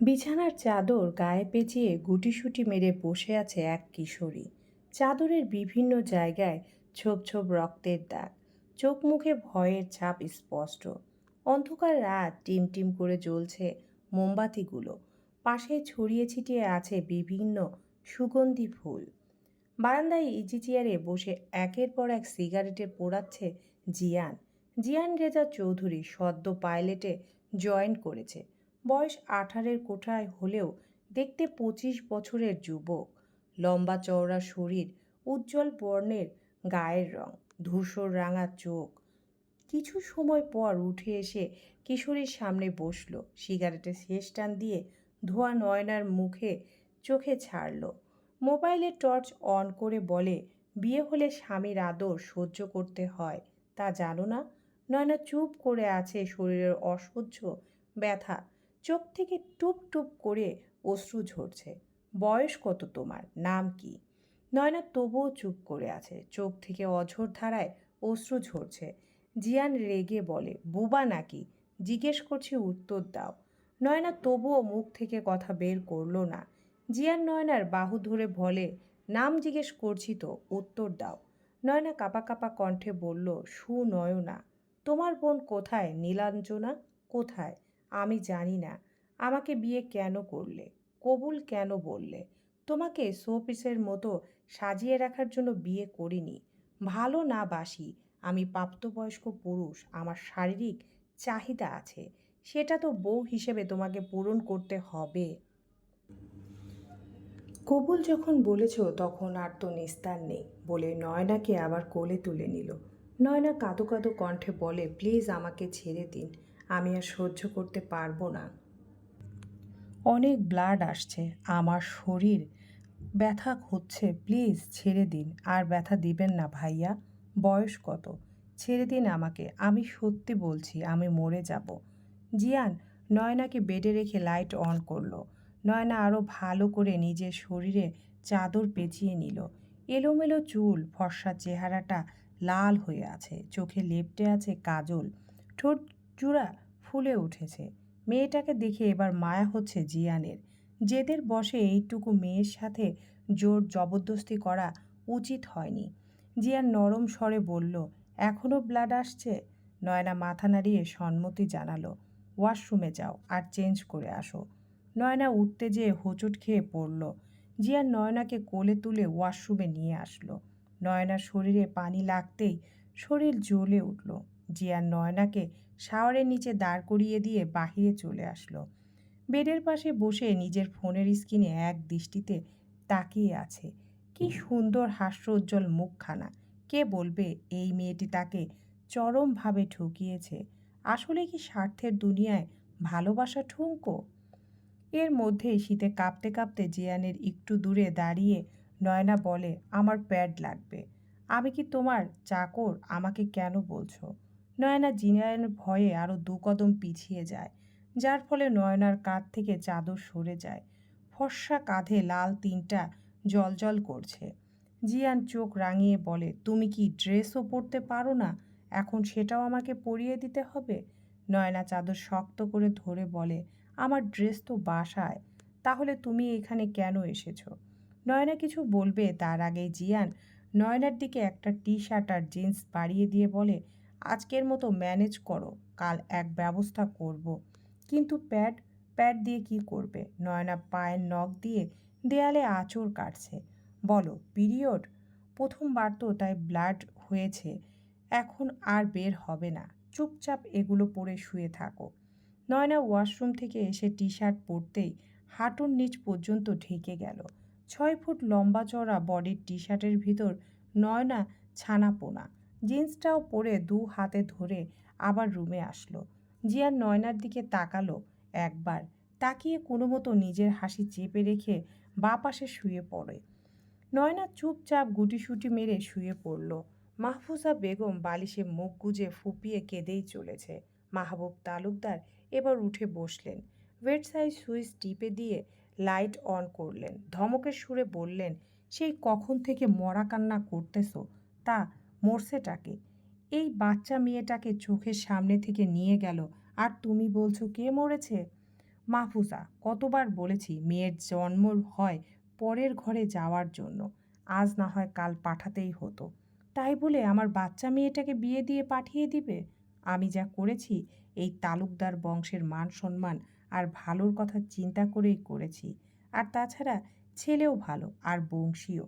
বিছানার চাদর গায়ে পেঁচিয়ে গুটিসুটি মেরে বসে আছে এক কিশোরী। চাদরের বিভিন্ন জায়গায় ছোপ ছোপ রক্তের দাগ। চোখ মুখে ভয়ের ছাপ স্পষ্ট। অন্ধকার রাত টিম টিম করে জ্বলছে মোমবাতিগুলো। পাশে ছড়িয়ে ছিটিয়ে আছে বিভিন্ন সুগন্ধি ফুল। বারান্দায় ইজি চেয়ারে বসে একের পর এক সিগারেটে পোড়াচ্ছে জিয়ান। জিয়ান রেজা চৌধুরী সদ্য পাইলটে জয়েন করেছে। বয়স আঠারের কোঠায় হলেও দেখতে পঁচিশ বছরের যুবক। লম্বা চওড়া শরীর, উজ্জ্বল বর্ণের গায়ের রং, ধূসর রাঙা চোখ। কিছু সময় পর উঠে এসে কিশোরীর সামনে বসল, সিগারেটের শেষ টান দিয়ে ধোয়া নয়নার মুখে চোখে ছাড়ল। মোবাইলে টর্চ অন করে বলে, বিয়ে হলে স্বামীর আদর সহ্য করতে হয়, তা জানো না? নয়না চুপ করে আছে শরীরের অসহ্য ব্যথা চোখ থেকে টুপ টুপ করে অশ্রু ঝরছে। বয়স কত তোমার? নাম কি? নয়না তবুও চুপ করে আছে। চোখ থেকে অঝোর ধারায় অশ্রু ঝরছে। জিয়ান রেগে বলে, বুবা নাকি? জিজ্ঞেস করছি উত্তর দাও। নয়না তবুও মুখ থেকে কথা বের করল না। জিয়ান নয়নার বাহু ধরে বলে, নাম জিজ্ঞেস করছি তো, উত্তর দাও। নয়না কাপা কাপা কণ্ঠে বলল, সুনয়না। তোমার বোন কোথায়? নীলাঞ্জনা? কোথায়? আমি জানি না, আমাকে বিয়ে কেন করলে, কবুল কেন বললে? তোমাকে শোপিসের মতো সাজিয়ে রাখার জন্য বিয়ে করিনি। ভালো না বাসি, আমি প্রাপ্তবয়স্ক পুরুষ, আমার শারীরিক চাহিদা আছে, সেটা তো বউ হিসেবে তোমাকে পূরণ করতে হবে। কবুল যখন বলেছ, তখন আর তো নিস্তার নেই বলে নয়নাকে আবার কোলে তুলে নিল। নয়না কাঁদো কাঁদো কণ্ঠে বলে, প্লিজ আমাকে ছেড়ে দিন। আমি আর সহ্য করতে পারব না। অনেক ব্লাড আসছে, আমার শরীর ব্যথা হচ্ছে প্লিজ ছেড়ে দিন। আর ব্যথা দিবেন না ভাইয়া, বয়স কত? ছেড়ে দিন আমাকে, আমি সত্যি বলছি, আমি মরে যাব। জিয়ান নয়নাকে বেডে রেখে লাইট অন করল। নয়না আরও ভালো করে নিজের শরীরে চাদর পেঁচিয়ে নিল। এলোমেলো চুল, ফর্সা চেহারাটা লাল হয়ে আছে, চোখে লেপটে আছে কাজল। ঠোঁট চূড়া ফুলে উঠেছে। মেয়েটাকে দেখে এবার মায়া হচ্ছে জিয়ানের। জেদের বসে এইটুকু মেয়ের সাথে জোর জবরদস্তি করা উচিত হয়নি। জিয়ান নরম স্বরে বলল এখনও ব্লাড আসছে? নয়না মাথা নাড়িয়ে সম্মতি জানালো ওয়াশরুমে যাও আর চেঞ্জ করে আসো। নয়না উঠতে যেয়ে হোঁচট খেয়ে পড়ল। জিয়ান নয়নাকে কোলে তুলে ওয়াশরুমে নিয়ে আসলো। নয়নার শরীরে পানি লাগতেই শরীর জ্বলে উঠল। জিয়ান নয়নাকে শাওয়ারের নিচে দাঁড় করিয়ে দিয়ে বাহিরে চলে আসলো। বেডের পাশে বসে নিজের ফোনের স্ক্রিনে এক দৃষ্টিতে তাকিয়ে আছে। কি সুন্দর হাস্যোজ্জ্বল মুখখানা। কে বলবে এই মেয়েটি তাকে চরমভাবে ঠকিয়েছে? আসলে কি স্বার্থের দুনিয়ায় ভালোবাসা ঠুঙ্কো এর মধ্যেই শীতে কাঁপতে কাঁপতে জিয়ানের একটু দূরে দাঁড়িয়ে নয়না বলে, আমার প্যাড লাগবে। আমি কি তোমার চাকর? আমাকে কেন বলছো? নয়না জিয়ানের ভয়ে আরও দু কদম পিছিয়ে যায়, যার ফলে নয়নার কাঁধ থেকে চাদর সরে যায়। ফর্সা কাঁধে লাল তিনটা জলজল করছে। জিয়ান চোখ রাঙিয়ে বলে, তুমি কি ড্রেসও পরতে পারো না? এখন সেটাও আমাকে পরিয়ে দিতে হবে? নয়না চাদর শক্ত করে ধরে বলে, আমার ড্রেস তো বাসায়, তাহলে তুমি এখানে কেন এসেছ? নয়না কিছু বলবে তার আগে জিয়ান নয়নার দিকে একটা টি শার্ট আর জিন্স বাড়িয়ে দিয়ে বলে আজকের মতো ম্যানেজ করো, কাল এক ব্যবস্থা করব। কিন্তু প্যাড প্যাড দিয়ে কি করবে? নয়না পায়ের নখ দিয়ে দেয়ালে আঁচড় কাটছে। বলো, পিরিয়ড? প্রথমবার তো তাই ব্লাড হয়েছে, এখন আর বের হবে না। চুপচাপ এগুলো পরে শুয়ে থাকো। নয়না ওয়াশরুম থেকে এসে টি শার্ট পরতেই হাঁটুর নিচ পর্যন্ত ঢেকে গেল। ছয় ফুট লম্বা চড়া বডির টি শার্টের ভিতর নয়না ছানাপোনা। জিন্সটাও পরে দু হাতে ধরে আবার রুমে আসলো। জিয়ান নয়নার দিকে তাকালো একবার, তাকিয়ে কোনো মতো নিজের হাসি চেপে রেখে বা পাশে শুয়ে পড়ে। নয়না চুপচাপ গুটিসুটি মেরে শুয়ে পড়ল। মাহফুজা বেগম বালিশে মুখ গুজে ফুপিয়ে কেঁদেই চলেছে। মাহবুব তালুকদার এবার উঠে বসলেন। ওয়েবসাইট সুইচ টিপে দিয়ে লাইট অন করলেন। ধমকের সুরে বললেন, সেই কখন থেকে মরা কান্না করতেছো? তা মরছেটাকে। এই বাচ্চা মেয়েটাকে চোখের সামনে থেকে নিয়ে গেল। আর তুমি বলছো, কে মরেছে? মাহফুজা, কতবার বলেছি মেয়ের জন্ম হয় পরের ঘরে যাওয়ার জন্য। আজ না হয় কাল পাঠাতেই হতো। তাই বলে আমার বাচ্চা মেয়েটাকে বিয়ে দিয়ে পাঠিয়ে দিবে? আমি যা করেছি, এই তালুকদার বংশের মান সম্মান আর ভালোর কথা চিন্তা করেই করেছি। আর তাছাড়া ছেলেও ভালো, আর বংশীয়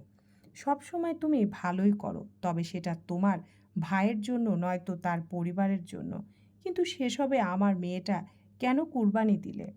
সবসময় তুমি ভালোই করো, তবে সেটা তোমার ভাইয়ের জন্য নয়তো তার পরিবারের জন্য। কিন্তু সেসবে আমার মেয়েটা কেন কুরবানি দিলে?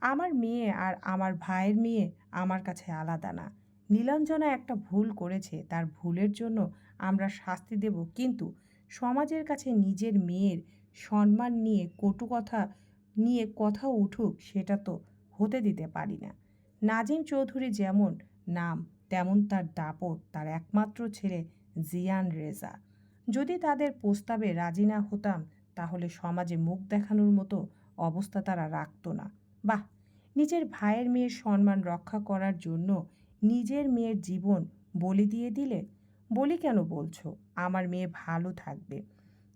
আমার মেয়ে আর আমার ভাইয়ের মেয়ে আমার কাছে আলাদা না। নীলাঞ্জনা একটা ভুল করেছে, তার ভুলের জন্য আমরা শাস্তি দেব, কিন্তু সমাজের কাছে নিজের মেয়ের সম্মান নিয়ে কটু কথা, নিয়ে কথা উঠুক, সেটা তো হতে দিতে পারি না। নাজিম চৌধুরী যেমন নাম তেমন তার দাপট তার একমাত্র ছেলে জিয়ান রেজা। যদি তাদের প্রস্তাবে রাজি না হতাম, তাহলে সমাজে মুখ দেখানোর মতো অবস্থা তারা রাখতো না। বাহ! নিজের ভাইয়ের মেয়ের সম্মান রক্ষা করার জন্য নিজের মেয়ের জীবন বলি দিয়ে দিলে? বলি কেন বলছো? আমার মেয়ে ভালো থাকবে।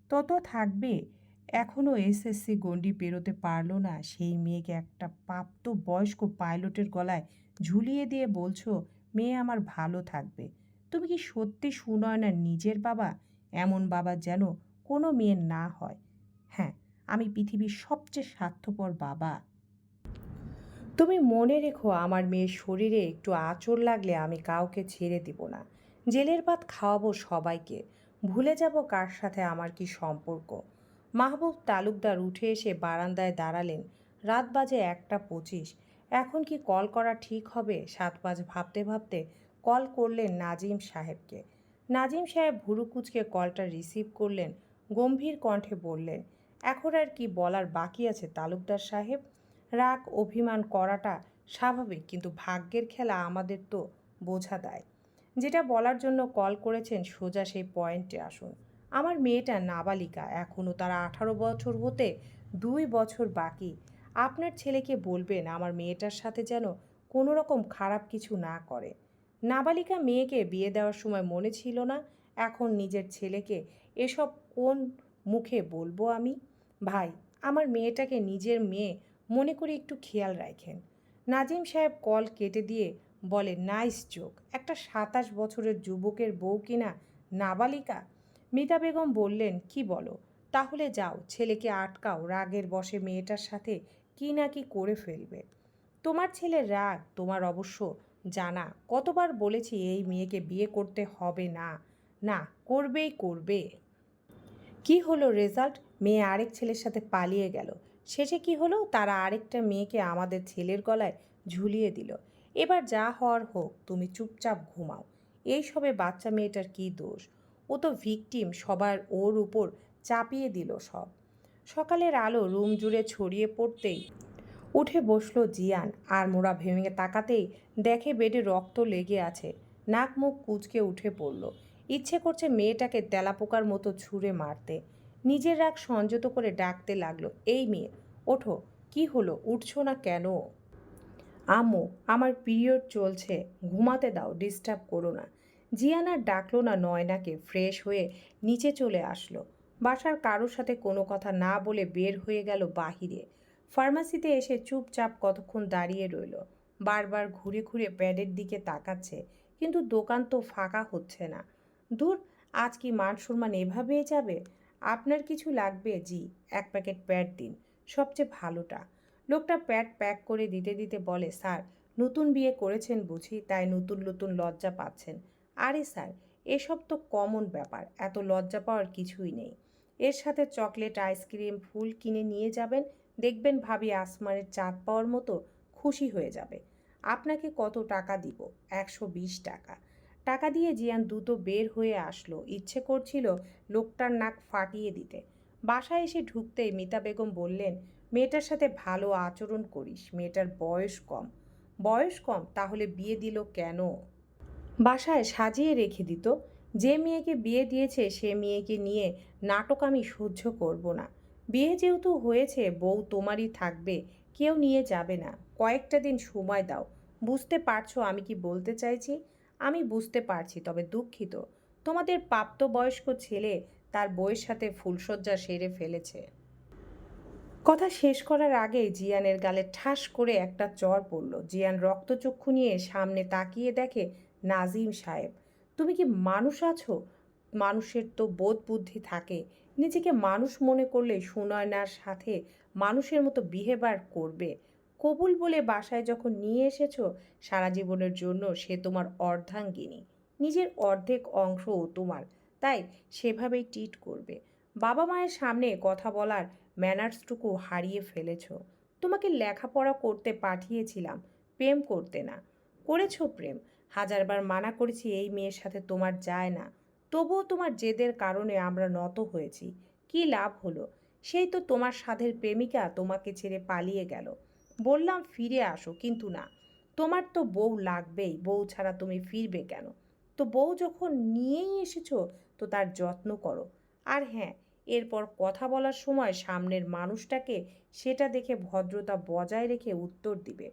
তত থাকবে এখনও এসএসসি গণ্ডি পেরোতে পারল না। সেই মেয়েকে একটা প্রাপ্ত বয়স্ক পাইলটের গলায় ঝুলিয়ে দিয়ে বলছো মেয়ে আমার ভালো থাকবে। তুমি কি সত্যি শুনয় না নিজের বাবা? এমন বাবা যেন কোনো মেয়ের না হয়। হ্যাঁ আমি পৃথিবীর সবচেয়ে স্বার্থপর বাবা। তুমি মনে রেখো আমার মেয়ের শরীরে একটু আঁচড় লাগলে আমি কাউকে ছেড়ে দিব না। জেলের ভাত খাওয়াবো সবাইকে। ভুলে যাব কার সাথে আমার কি সম্পর্ক। মাহবুব তালুকদার উঠে এসে বারান্দায় দাঁড়ালেন। রাত বাজে একটা পঁচিশ। এখন কি কল করা ঠিক হবে? সাত পাঁচ ভাবতে ভাবতে কল করলেন নাজিম সাহেবকে। নাজিম সাহেব ভুরুকুচকে কলটা রিসিভ করলেন, গম্ভীর কণ্ঠে বললেন, এখন আর কি বলার বাকি আছে তালুকদার সাহেব? রাগ, অভিমান করাটা স্বাভাবিক, কিন্তু ভাগ্যের খেলা আমাদের তো বোঝা দেয়। যেটা বলার জন্য কল করেছেন সোজা সেই পয়েন্টে আসুন। আমার মেয়েটা নাবালিকা এখনও তারা আঠারো বছর হতে দুই বছর বাকি। আপনার ছেলেকে বলবেন আমার মেয়েটার সাথে যেন কোনো রকম খারাপ কিছু না করে। নাবালিকা মেয়েকে বিয়ে দেওয়ার সময় মনে ছিল না, এখন নিজের ছেলেকে এসব কোন মুখে বলব আমি? ভাই, আমার মেয়েটাকে নিজের মেয়ে মনে করে একটু খেয়াল রাখেন। নাজিম সাহেব কল কেটে দিয়ে বলে নাইস চোখ, একটা সাতাশ বছরের যুবকের বউ কিনা নাবালিকা? মিতা বেগম বললেন, কি বলো? তাহলে যাও, ছেলেকে আটকাও, রাগের বসে মেয়েটার সাথে কি না কি করে ফেলবে? তোমার ছেলে রাগ, তোমার অবশ্য জানা। কতবার বলেছি এই মেয়েকে বিয়ে করতে হবে না। না, করবেই করবে। কি হলো রেজাল্ট মেয়ে আরেক ছেলের সাথে পালিয়ে গেল। শেষে কি হলো? তারা আরেকটা মেয়েকে আমাদের ছেলের গলায় ঝুলিয়ে দিল। এবার যা হওয়ার হোক, তুমি চুপচাপ ঘুমাও। এই সবে বাচ্চা মেয়েটার কি দোষ? ও তো ভিকটিম সবার ওর উপর চাপিয়ে দিল সব। সকালের আলো রুম জুড়ে ছড়িয়ে পড়তেই উঠে বসল জিয়ান। আর মোড়া ভেঙে তাকাতেই দেখে বেডে রক্ত লেগে আছে। নাক মুখ কুচকে উঠে পড়ল। ইচ্ছে করছে মেয়েটাকে তেলাপোকার মতো ছুঁড়ে মারতে। নিজের রাগ সংযত করে ডাকতে লাগল, এই মেয়ে, ওঠো, কি হলো? উঠছো না কেন? আম্মু, আমার পিরিয়ড চলছে, ঘুমাতে দাও, ডিস্টার্ব করো না। জিয়ান আর ডাকলো না নয়নাকে, ফ্রেশ হয়ে নিচে চলে আসলো। বাসার কারোর সাথে কোনো কথা না বলে বের হয়ে গেল বাহিরে। ফার্মাসিতে এসে চুপচাপ কতক্ষণ দাঁড়িয়ে রইল। বারবার ঘুরে ঘুরে প্যাডের দিকে তাকাচ্ছে, কিন্তু দোকান তো ফাঁকা হচ্ছে না। দূর, আজ কি মান সম্মান এভাবেই যাবে? আপনার কিছু লাগবে? জি, এক প্যাকেট প্যাড দিন, সবচেয়ে ভালোটা। লোকটা প্যাড প্যাক করে দিতে দিতে বলে, স্যার, নতুন বিয়ে করেছেন বুঝি, তাই নতুন নতুন লজ্জা পাচ্ছেন। আরে স্যার, এসব তো কমন ব্যাপার, এত লজ্জা পাওয়ার কিছুই নেই। এর সাথে চকলেট, আইসক্রিম, ফুল কিনে নিয়ে যাবেন। দেখবেন ভাবি আসমানের চাঁদ পাওয়ার মতো খুশি হয়ে যাবে। আপনাকে কত টাকা দিব? একশো বিশ টাকা। টাকা দিয়ে জিয়ান দ্রুত বের হয়ে আসলো। ইচ্ছে করছিল লোকটার নাক ফাটিয়ে দিতে। বাসায় এসে ঢুকতেই মিতা বেগম বললেন, মেয়েটার সাথে ভালো আচরণ করিস। মেয়েটার বয়স কম। বয়স কম? তাহলে বিয়ে দিল কেন? বাসায় সাজিয়ে রেখে দিত। যে মেয়েকে বিয়ে দিয়েছে, সে মেয়েকে নিয়ে নাটক আমি সহ্য করব না। বিয়ে যেহেতু হয়েছে, বউ তোমারই থাকবে, কেউ নিয়ে যাবে না। কয়েকটা দিন সময় দাও। বুঝতে পারছ আমি কি বলতে চাইছি? আমি বুঝতে পারছি, তবে দুঃখিত। তোমাদের প্রাপ্তবয়স্ক ছেলে তার বইয়ের সাথে ফুলশয্যা সেরে ফেলেছে। কথা শেষ করার আগে জিয়ানের গালে ঠাস করে একটা চর পড়ল। জিয়ান রক্তচক্ষু নিয়ে সামনে তাকিয়ে দেখে নাজিম সাহেব তুমি কি মানুষ আছো? মানুষের তো বোধ বুদ্ধি থাকে। নিজেকে মানুষ মনে করলে সুনয়নার সাথে মানুষের মতো বিহেভার করবে। কবুল বলে বাসায় যখন নিয়ে এসেছ, সারা জীবনের জন্য সে তোমার অর্ধাঙ্গিনী। নিজের অর্ধেক অংশও তোমার। তাই সেভাবেই ট্রিট করবে। বাবা মায়ের সামনে কথা বলার ম্যানার্সটুকু হারিয়ে ফেলেছ। তোমাকে লেখাপড়া করতে পাঠিয়েছিলাম, প্রেম করতে না। করেছ প্রেম। হাজারবার মানা করেছি এই মেয়ের সাথে তোমার যায় না। তবুও তোমার জেদের কারণে আমরা নত হয়েছি। কি লাভ হলো? সেই তো তোমার সাধের প্রেমিকা তোমাকে ছেড়ে পালিয়ে গেল। বললাম, ফিরে আসো। কিন্তু না। তোমার তো বউ লাগবেই। বউ ছাড়া তুমি ফিরবে কেন? তো বউ যখন নিয়েই এসেছ, তো তার যত্ন করো। আর হ্যাঁ এরপর কথা বলার সময় সামনের মানুষটাকে সেটা দেখে ভদ্রতা বজায় রেখে উত্তর দিবে।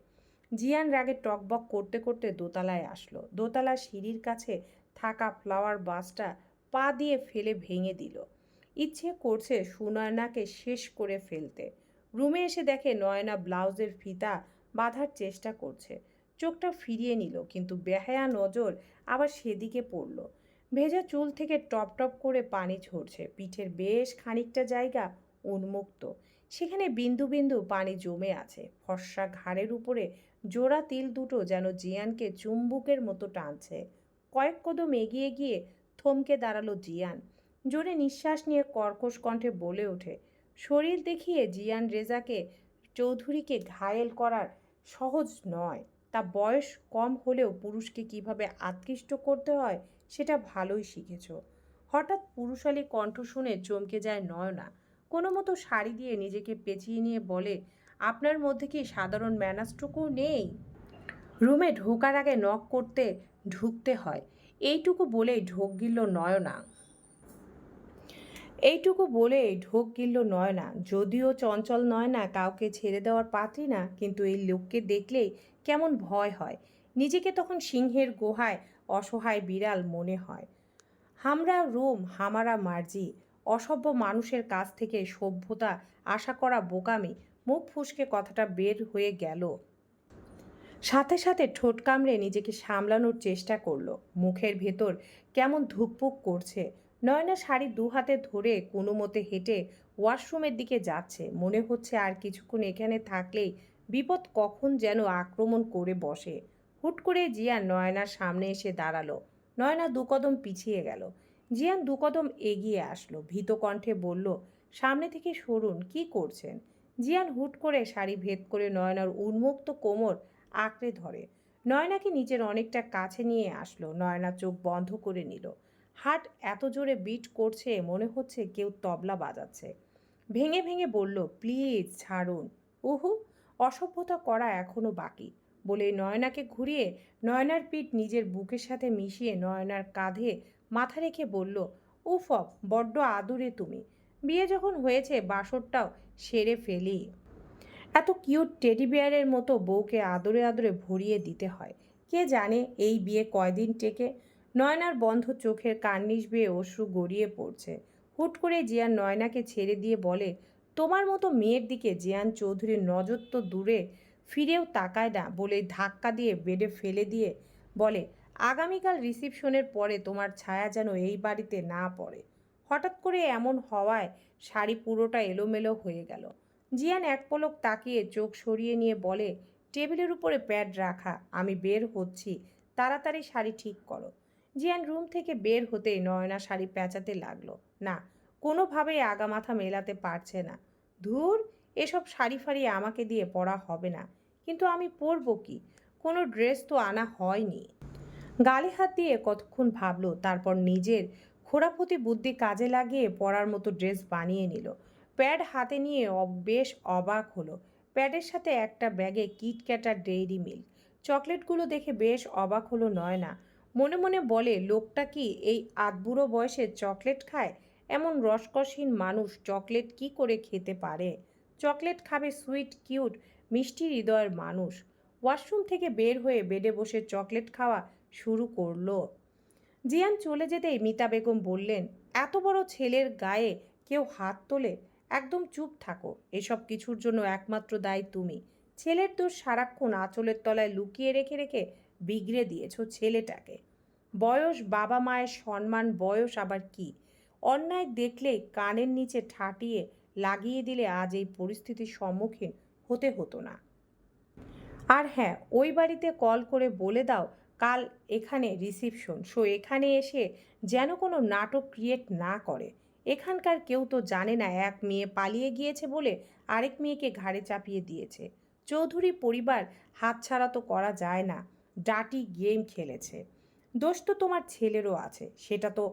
জিয়ান রাগে টকবক করতে করতে দোতলায় আসলো। দোতলা সিঁড়ির কাছে থাকা ফ্লাওয়ার বাসটা পা দিয়ে ফেলে ভেঙে দিল। ইচ্ছে করছে সুনয়নাকে শেষ করে ফেলতে। রুমে এসে দেখে নয়না ব্লাউজের ফিতা বাঁধার চেষ্টা করছে। চোখটা ফিরিয়ে নিল, কিন্তু বেহায়া নজর আবার সেদিকে পড়ল। ভেজা চুল থেকে টপ টপ করে পানি ঝরছে। পিঠের বেশ খানিকটা জায়গা উন্মুক্ত। সেখানে বিন্দু বিন্দু পানি জমে আছে। ফর্সা ঘাড়ের উপরে জোড়া তিল দুটো যেন জিয়ানকে চুম্বুকের মতো টানছে। কয়েক কদম এগিয়ে গিয়ে থমকে দাঁড়াল জিয়ান। জোরে নিঃশ্বাস নিয়ে কর্কশ কণ্ঠে বলে ওঠে, শরীর দেখিয়ে জিয়ান রেজাকে, চৌধুরীকে ঘায়েল করার সহজ নয়। তা বয়স কম হলেও পুরুষকে কীভাবে আকৃষ্ট করতে হয় সেটা ভালোই শিখেছ। হঠাৎ পুরুষালী কণ্ঠ শুনে চমকে যায় নয়না। কোনো মতো শাড়ি দিয়ে নিজেকে পেঁচিয়ে নিয়ে বলে আপনার মধ্যে কি সাধারণ ম্যানাসটুকু নেই? রুমে ঢোকার আগে নক করতে ঢুকতে হয়। এইটুকু বলেই ঢোক গিলল নয়না। এইটুকু বলে ঢোক গিলল নয়না। যদিও চঞ্চল নয়না কাউকে ছেড়ে দেওয়ার পাত্রী না, কিন্তু এই লোককে দেখলেই কেমন ভয় হয়। নিজেকে তখন সিংহের গুহায় অসহায় বিড়াল মনে হয়। হামরা রুম, হামারা মার্জি। অসভ্য মানুষের কাছ থেকে সভ্যতা আশা করা বোকামি মুখ ফুসকে কথাটা বের হয়ে গেল। সাথে সাথে ঠোঁট কামড়ে নিজেকে সামলানোর চেষ্টা করল। মুখের ভেতর কেমন ধুকপুক করছে। নয়না শাড়ি দু হাতে ধরে কোনো মতে হেঁটে ওয়াশরুমের দিকে যাচ্ছে। মনে হচ্ছে আর কিছুক্ষণ এখানে থাকলেই বিপদ কখন যেন আক্রমণ করে বসে। হুট করে জিয়ান নয়নার সামনে এসে দাঁড়াল। নয়না দু কদম পিছিয়ে গেল। জিয়ান দু কদম এগিয়ে আসলো। ভীত কণ্ঠে বলল, সামনে থেকে সরুন, কি করছেন? জিয়ান হুট করে শাড়ি ভেদ করে নয়নার উন্মুক্ত কোমর আঁকড়ে ধরে। নয়নাকে নিজের অনেকটা কাছে নিয়ে আসলো। নয়না চোখ বন্ধ করে নিল। হাট এত জোরে বিট করছে, মনে হচ্ছে কেউ তবলা বাজাচ্ছে। ভেঙে ভেঙে বলল, প্লিজ, ছাড়ুন। উহু, অসভ্যতা করা এখনও বাকি। বলে নয়নাকে ঘুরিয়ে নয়নার পিঠ নিজের বুকের সাথে মিশিয়ে নয়নার কাঁধে মাথা রেখে বলল, উফ বড্ড আদুরে তুমি। বিয়ে যখন হয়েছে, বাসরটাও সেরে ফেলি। এত কিউট টেডি বিয়ারের মতো বউকে আদরে আদরে ভরিয়ে দিতে হয়। কে জানে এই বিয়ে কয়দিন টেকে? নয়নার বন্ধ চোখের কার্নিশ বেয়ে অশ্রু গড়িয়ে পড়ছে। হুট করে জিয়ান নয়নাকে ছেড়ে দিয়ে বলে, তোমার মতো মেয়ের দিকে জিয়ান চৌধুরীর নজর তো দূরে, ফিরেও তাকায় না, বলে ধাক্কা দিয়ে বেডে ফেলে দিয়ে বলে, আগামীকাল রিসিপশনের পরে তোমার ছায়া যেন এই বাড়িতে না পড়ে। হঠাৎ করে এমন হওয়ায় শাড়ি পুরোটা এলোমেলো হয়ে গেল। জিয়ান এক পলক তাকিয়ে চোখ সরিয়ে নিয়ে বলে, টেবিলের উপরে প্যাড রাখা, আমি বের হচ্ছি, তাড়াতাড়ি শাড়ি ঠিক করো। জিয়ান রুম থেকে বের হতেই নয়না শাড়ি পেঁচাতে লাগল। না, কোনোভাবেই আগামাথা মেলাতে পারছে না। ধুর, এসব শাড়ি ফাড়ি আমাকে দিয়ে পরা হবে না। কিন্তু আমি পরবো কি? কোনো ড্রেস তো আনা হয়নি। গালে হাত দিয়ে কতক্ষণ ভাবলো, তারপর নিজের খোরাপতি বুদ্ধি কাজে লাগিয়ে পরার মতো ড্রেস বানিয়ে নিল। প্যাড হাতে নিয়ে বেশ অবাক হলো। প্যাডের সাথে একটা ব্যাগে কিটক্যাট আর ডেইরি মিল্ক। চকলেটগুলো দেখে বেশ অবাক হলো নয়না। মনে মনে বলে, লোকটা কি এই আধবুড়ো বয়সে চকলেট খায়? এমন রসকসহীন মানুষ চকলেট কি করে খেতে পারে? চকলেট খাবে সুইট, কিউট, মিষ্টি হৃদয়ের মানুষ। ওয়াশরুম থেকে বের হয়ে বেডে বসে চকলেট খাওয়া শুরু করল। জিয়ান চলে যেতেই মিতা বেগম বললেন, এত বড় ছেলের গায়ে কেউ হাত তোলে? একদম চুপ থাকো, এসব কিছুর জন্য একমাত্র দায়ী তুমি। ছেলের দোষ সারাক্ষণ আঁচলের তলায় লুকিয়ে রেখে রেখে বিগড়ে দিয়েছ ছেলেটাকে। বয়স বাবা মায়ের সম্মান, বয়স আবার কি? অন্যায় দেখলে কানের নিচে ঠাটিয়ে লাগিয়ে দিলে আজ এই পরিস্থিতির সম্মুখীন হতে হতো না। আর হ্যাঁ ওই বাড়িতে কল করে বলে দাও কাল এখানে রিসিপশন সো এখানে এসে যেন কোনো নাটক ক্রিয়েট না করে। এখানকার কেউ তো জানে না, এক মেয়ে পালিয়ে গিয়েছে বলে আরেক মেয়েকে ঘাড়ে চাপিয়ে দিয়েছে। চৌধুরী পরিবার হাতছাড়া তো করা যায় না ডাটি গেম খেলেছে। দোষ তো তোমার ছেলেরও আছে, সেটা তো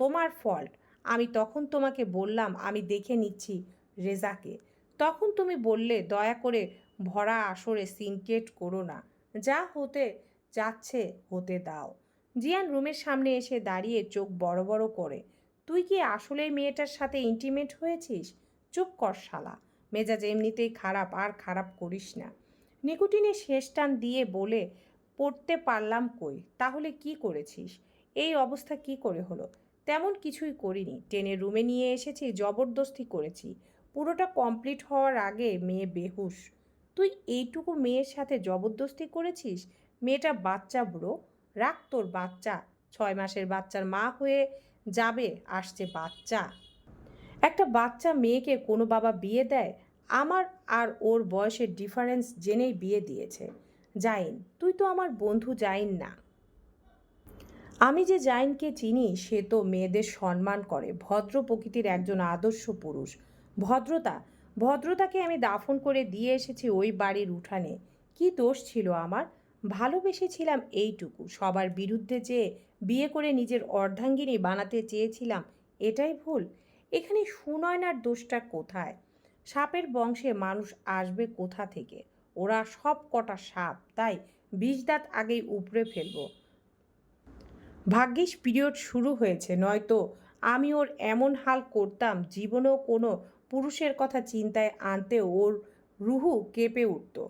তোমার ফল্ট আমি তখন তোমাকে বললাম, আমি দেখে নিচ্ছি রেজাকে। তখন তুমি বললে, দয়া করে ভরা আসরে সিনকেট করো না। যা হতে যাচ্ছে হতে দাও। জিয়ান রুমের সামনে এসে দাঁড়িয়ে চোখ বড় বড় করে, তুই কি আসলেই মেয়েটার সাথে ইন্টিমেট হয়েছিস? চুপ কর শালা, মেজাজ এমনিতেই খারাপ আর খারাপ করিস না। নিকুটিনে শেষ টান দিয়ে বলে, পড়তে পারলাম কই? তাহলে কি করেছিস? এই অবস্থা কি করে হলো? তেমন কিছুই করিনি। টেনে রুমে নিয়ে এসেছি, জবরদস্তি করেছি। পুরোটা কমপ্লিট হওয়ার আগে মেয়ে বেহুশ। তুই এইটুকু মেয়ের সাথে জবরদস্তি করেছিস? মেয়েটা বাচ্চা বুড়ো, রাখ তোর বাচ্চা। ছয় মাসের বাচ্চার মা হয়ে যাবে, আসছে বাচ্চা। একটা বাচ্চা মেয়েকে কোনো বাবা বিয়ে দেয়, আমার আর ওর বয়সের ডিফারেন্স জেনেই বিয়ে দিয়েছে। জাইন, তুই তো আমার বন্ধু জাইন না। আমি যে জাইনকে চিনি, সে তো মেয়েদের সম্মান করে। ভদ্র প্রকৃতির একজন আদর্শ পুরুষ। ভদ্রতা, ভদ্রতাকে আমি দাফন করে দিয়ে এসেছি ওই বাড়ির উঠানে। কি দোষ ছিল আমার? ভালোবেসেছিলাম এইটুকু। সবার বিরুদ্ধে যে বিয়ে করে নিজের অর্ধাঙ্গিনী বানাতে চেয়েছিলাম, এটাই ভুল। এখানে সুনয়নার দোষটা কোথায়? সাপের বংশে মানুষ আসবে কোথা থেকে? ওরা সব কটা সাপ, তাই বিষ দাঁত আগেই উপড়ে ফেলব। ভাগ্যিস পিরিয়ড শুরু হয়েছে, নয়তো আমি ওর এমন হাল করতাম জীবনেও কোনো পুরুষের কথা চিন্তায় আনতে ওর রুহু কেঁপে উঠত।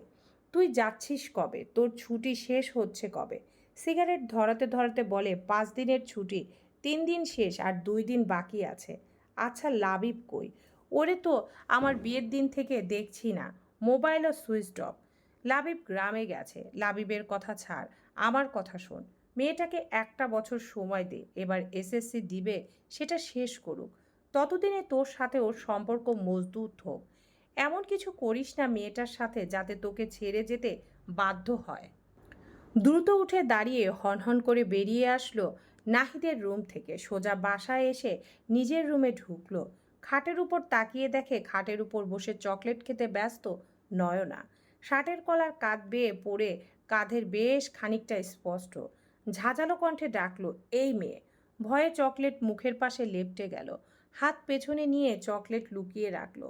তুই যাচ্ছিস কবে? তোর ছুটি শেষ হচ্ছে কবে? সিগারেট ধরাতে ধরাতে বলে, পাঁচ দিনের ছুটি, তিন দিন শেষ আর দুই দিন বাকি আছে। আচ্ছা লাবিব কই? ওরে তো আমার বিয়ের দিন থেকে দেখছি না। মোবাইল মোবাইলও সুইচ অফ। লাবিব গ্রামে গেছে। লাবিবের কথা ছাড়, আমার কথা শোন। মেয়েটাকে একটা বছর সময় দে, এবার এসএসসি দিবে, সেটা শেষ করুক। ততদিনে তোর সাথে ওর সম্পর্ক মজবুত হোক। এমন কিছু করিস না মেয়েটার সাথে যাতে তোকে ছেড়ে যেতে বাধ্য হয়। দ্রুত উঠে দাঁড়িয়ে হনহন করে বেরিয়ে আসলো নাহিদের রুম থেকে। সোজা বাসায় এসে নিজের রুমে ঢুকলো। খাটের উপর তাকিয়ে দেখে খাটের উপর বসে চকলেট খেতে ব্যস্ত নয়না। শার্টের কলার কাঁধ বেয়ে পড়ে কাঁধের বেশ খানিকটা স্পষ্ট। ঝাঁঝালো কণ্ঠে ডাকলো, এই মেয়ে। ভয়ে চকলেট মুখের পাশে লেপটে গেল। হাত পেছনে নিয়ে চকলেট লুকিয়ে রাখল।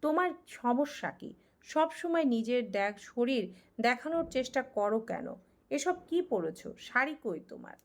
তোমার সমস্যা কি? সব সময় নিজের দেখ, শরীর দেখানোর চেষ্টা করো কেন? এসব কি পড়েছো? শাড়ি কই তোমার?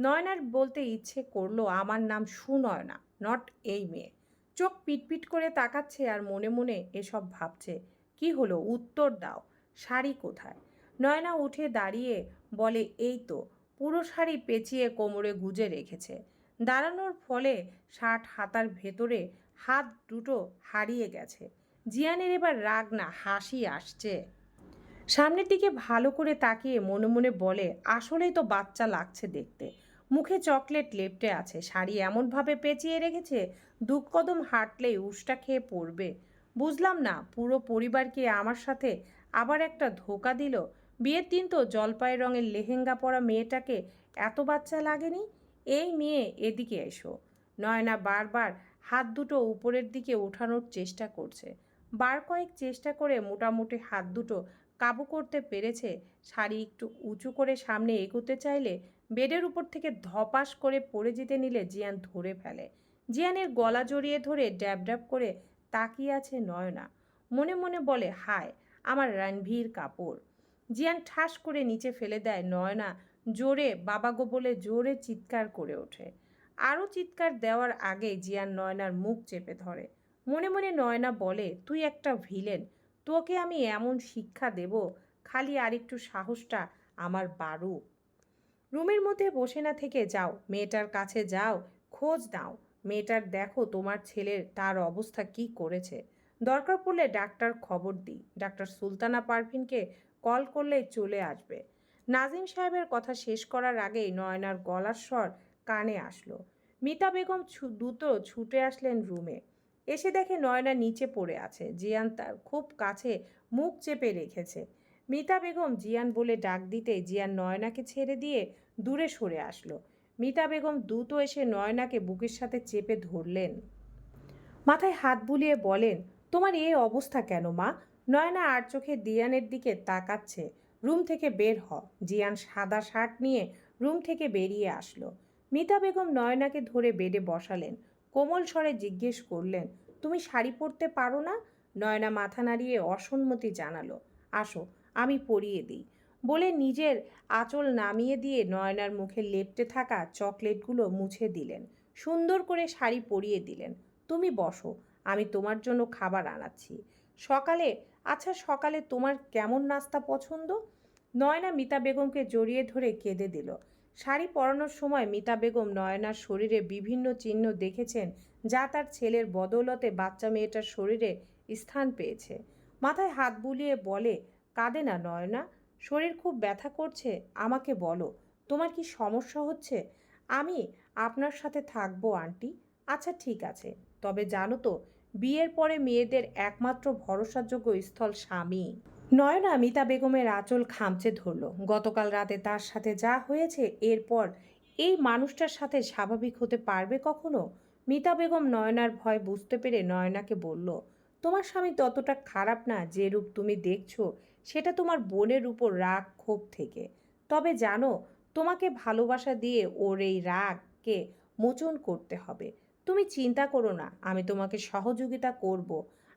নয়নার বলতে ইচ্ছে করল আমার নাম সুনয়না নট এই মেয়ে। চোখ পিটপিট করে তাকাচ্ছে আর মনে মনে এসব ভাবছে। কি হলো? উত্তর দাও। শাড়ি কোথায়? নয়না উঠে দাঁড়িয়ে বলে, এই তো, পুরো শাড়ি পেঁচিয়ে কোমরে গুজে রেখেছে। দাঁড়ানোর ফলে শার্ট হাতার ভেতরে হাত দুটো হারিয়ে গেছে। জিয়ানের এবার রাগ না, হাসি আসছে। সামনের দিকে ভালো করে তাকিয়ে মনে মনে বলে, আসলেই তো বাচ্চা লাগছে দেখতে। মুখে চকলেট লেপটে আছে, শাড়ি এমনভাবে পেঁচিয়ে রেখেছে দু কদম হাঁটলেই উষ্টা খেয়ে পড়বে। বুঝলাম না, পুরো পরিবারকে আমার সাথে আবার একটা ধোকা দিল? বিয়ের দিন তো জলপাই রঙের লেহেঙ্গা পরা মেয়েটাকে এত বাচ্চা লাগেনি? এই মেয়ে, এদিকে এসো। নয়না বারবার হাত দুটো উপরের দিকে ওঠানোর চেষ্টা করছে। বার কয়েক চেষ্টা করে মোটামুটি হাত দুটো কাবু করতে পেরেছে। শাড়ি একটু উঁচু করে সামনে এগোতে চাইলে বেডের উপর থেকে ধপাস করে পড়ে যেতে নিলে জিয়ান ধরে ফেলে। জিয়ানের গলা জড়িয়ে ধরে ড্যাব ড্যাব করে তাকিয়ে আছে নয়না। মনে মনে বলে, হায়, আমার রণভীর কাপড় জিয়ান ঠাস করে নিচে ফেলে দেয় নয়না, জোরে বাবা গো বলে জোরে চিৎকার করে ওঠে। আরও চিৎকার দেওয়ার আগে জিয়ান নয়নার মুখ চেপে ধরে। মনে মনে নয়না বলে, তুই একটা ভিলেন, তোকে আমি এমন শিক্ষা দেব, খালি আরেকটু সাহসটা আমার বাড়ুক রুমের মধ্যে বসে না থেকে যাও, মেয়েটার কাছে যাও, খোঁজ দাও মেয়েটার দেখো তোমার ছেলের তার অবস্থা কি করেছে। দরকার পড়লে ডাক্তার খবর দিই। ডাক্তার সুলতানা পারভিনকে কল করলেই চলে আসবে। নাজিম সাহেবের কথা শেষ করার আগেই নয়নার গলার স্বর কানে আসলো। মিতা বেগম দ্রুত ছুটে আসলেন রুমে এসে দেখে নয়না নিচে পড়ে আছে। জিয়ান তার খুব কাছে মুখ চেপে রেখেছে। মিতা বেগম জিয়ান বলে ডাক দিতে জিয়ান নয়নাকে ছেড়ে দিয়ে দূরে সরে আসলো। মিতা বেগম দ্রুত এসে নয়নাকে বুকের সাথে চেপে ধরলেন। মাথায় হাত বুলিয়ে বলেন, তোমার এই অবস্থা কেন মা? নয়না আর চোখে দিয়ানের দিকে তাকাচ্ছে। রুম থেকে বের হ। জিয়ান সাদা শার্ট নিয়ে রুম থেকে বেরিয়ে আসলো। মিতা বেগম নয়নাকে ধরে বেডে বসালেন। কোমল স্বরে জিজ্ঞেস করলেন, তুমি শাড়ি পরতে পারো না? নয়না মাথা নাড়িয়ে অসম্মতি জানালো, আসো, আমি পরিয়ে দিই। বলে নিজের আঁচল নামিয়ে দিয়ে নয়নার মুখে লেপটে থাকা চকলেটগুলো মুছে দিলেন। সুন্দর করে শাড়ি পরিয়ে দিলেন, তুমি বসো, আমি তোমার জন্য খাবার আনাচ্ছি। সকালে আচ্ছা সকালে তোমার কেমন নাস্তা পছন্দ? নয়না মিতা বেগমকে জড়িয়ে ধরে কেঁদে দিল। শাড়ি পরানোর সময় মিতা বেগম নয়নার শরীরে বিভিন্ন চিহ্ন দেখেছেন যা তার ছেলের বদৌলতে বাচ্চা মেয়েটার শরীরে স্থান পেয়েছে। মাথায় হাত বুলিয়ে বলে, কাঁদে না নয়না, শরীর খুব ব্যথা করছে, আমাকে বলো, তোমার কি সমস্যা হচ্ছে? আমি আপনার সাথে থাকব, আন্টি। আচ্ছা ঠিক আছে। তবে জানো তো, বিয়ের পরে মেয়েদের একমাত্র ভরসাযোগ্য স্থল স্বামী। নয়না মিতা বেগমের আঁচল খামচে ধরল। গতকাল রাতে তার সাথে যা হয়েছে, এরপর এই মানুষটার সাথে স্বাভাবিক হতে পারবে কখনো? মিতা বেগম নয়নার ভয় বুঝতে পেরে নয়নাকে বলল, তোমার স্বামী ততটা খারাপ না যে রূপ তুমি দেখছ? সেটা তোমার বোনের উপর রাগ, ক্ষোভ থেকে। তবে জানো, তোমাকে ভালোবাসা দিয়ে ওর এই রাগকে মোচন করতে হবে। তুমি চিন্তা করো না, আমি তোমাকে সহযোগিতা করব,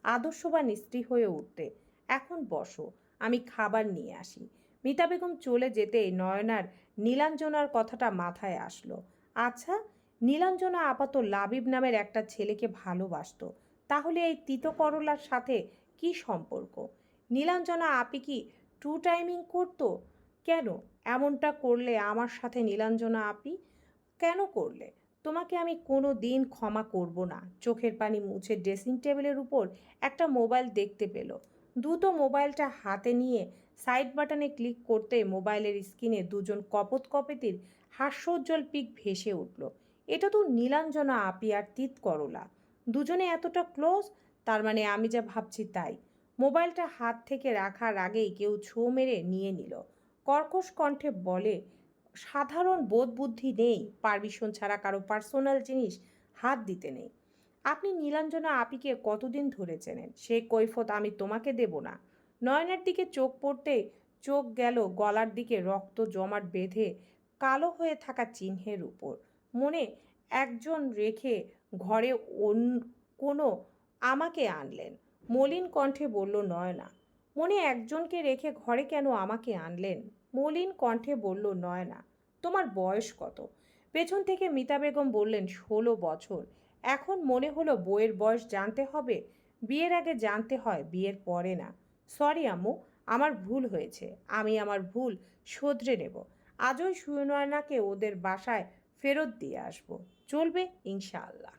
আদর্শবান স্ত্রী হয়ে উঠতে। এখন বসো, আমি খাবার নিয়ে আসি। মিতা বেগম চলে যেতেই নয়নার নীলাঞ্জনার কথাটা মাথায় আসলো। আচ্ছা নীলাঞ্জনা আপাত লাবিব নামের একটা ছেলেকে ভালোবাসতো। তাহলে এই তিতো করলার সাথে কি সম্পর্ক? নীলাঞ্জনা আপি কি টু টাইমিং করতো? কেন? এমনটা করলে আমার সাথে নীলাঞ্জনা আপি? কেন করলে? তোমাকে আমি কোনো দিন ক্ষমা করব না। চোখের পানি মুছে ড্রেসিং টেবিলের উপর একটা মোবাইল দেখতে পেল। দ্রুত মোবাইলটা হাতে নিয়ে সাইড বাটনে ক্লিক করতে মোবাইলের স্ক্রিনে দুজন কপত কপেতির হাস্যোজ্জ্বল পিক ভেসে উঠল। এটা তো নীলাঞ্জনা আপি আর তিত করলা। দুজনে এতটা ক্লোজ, তার মানে আমি যা ভাবছি তাই। মোবাইলটা হাত থেকে রাখার আগেই কেউ ছো মেরে নিয়ে নিল। কর্কশ কণ্ঠে বলে, সাধারণ বোধ বুদ্ধি নেই, পারমিশন ছাড়া কারও পার্সোনাল জিনিস হাত দিতে নেই। আপনি নীলাঞ্জনা আপিকে কতদিন ধরে চেনেন? সে কৈফত আমি তোমাকে দেব না। নয়নের দিকে চোখ পড়তে চোখ গেল গলার দিকে রক্ত জমাট বেঁধে কালো হয়ে থাকা চিহ্নের উপর। মনে একজন রেখে ঘরে কোনো আমাকে আনলেন? মলিন কণ্ঠে বলল, নয়না, মনে একজনকে রেখে ঘরে কেন আমাকে আনলেন? মলিন কণ্ঠে বলল, নয়না, তোমার বয়স কত? পেছন থেকে মিতা বেগম বললেন, ষোলো বছর। এখন মনে হলো বইয়ের বয়স জানতে হবে, বিয়ের আগে জানতে হয় বিয়ের পরে না। সরি আম্মু, আমার ভুল হয়েছে, আমি আমার ভুল শোধরে নেব। আজই সুনয়নাকে ওদের বাসায় ফেরত দিয়ে আসব। চলবে ইনশাআল্লাহ।